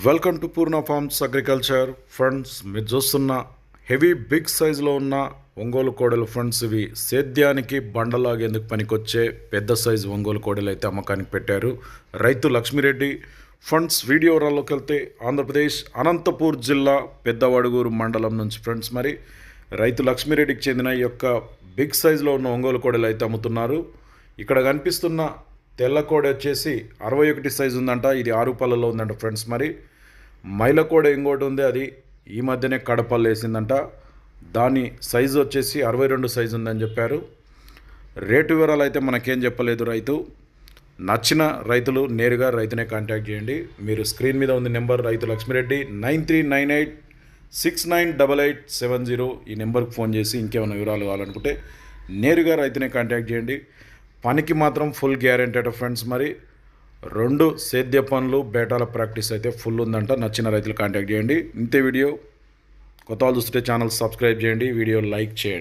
Welcome to Purna farms agriculture funds మీరు చూస్తున్న heavy big సైజులో ఉన్న ఒంగోలు కోడలు ఫండ్స్ ఇవి సేద్యానికి బండలాగేందుకు పనికొచ్చే పెద్ద సైజు ఒంగోలు కోడలు అయితే అమ్మకానికి పెట్టారు. రైతు లక్ష్మిరెడ్డి ఫండ్స్ వీడియో రాల్లోకి వెళ్తే ఆంధ్రప్రదేశ్ అనంతపూర్ జిల్లా పెద్దవడుగూరు మండలం నుంచి ఫ్రెండ్స్ మరి రైతు లక్ష్మిరెడ్డికి చెందిన ఈ యొక్క బిగ్ సైజులో ఉన్న ఒంగోలు కోడలు అయితే అమ్ముతున్నారు. ఇక్కడ కనిపిస్తున్న తెల్ల కోడి వచ్చేసి అరవై ఒకటి సైజు ఉందంట ఇది ఆరు పళ్ళలో ఉందంట ఫ్రెండ్స్ మరి. మైల కోడి ఇంకోటి ఉంది అది ఈ మధ్యనే కడపల్లు వేసిందంట. దాని సైజు వచ్చేసి అరవై రెండు సైజు ఉందని చెప్పారు. రేటు వివరాలు అయితే మనకేం చెప్పలేదు రైతు. నచ్చిన రైతులు నేరుగా రైతునే కాంటాక్ట్ చేయండి. మీరు స్క్రీన్ మీద ఉంది నెంబర్ రైతు Lakshmireddy nine three nine eight six nine double eight seven zero ఈ నెంబర్కి ఫోన్ చేసి ఇంకేమైనా వివరాలు కావాలనుకుంటే నేరుగా రైతునే కాంటాక్ట్ చేయండి. పనికి మాత్రం ఫుల్ గ్యారెంటీ ఫ్రెండ్స్. మరి రెండు సేద్య పనులు బేటాల ప్రాక్టీస్ అయితే ఫుల్ ఉందంట. నచ్చిన రైతులు కాంటాక్ట్ చేయండి. ఇంతే వీడియో. కొత్త వాళ్ళు చూస్తుంటే ఛానల్ సబ్స్క్రైబ్ చేయండి. వీడియో లైక్ చేయండి.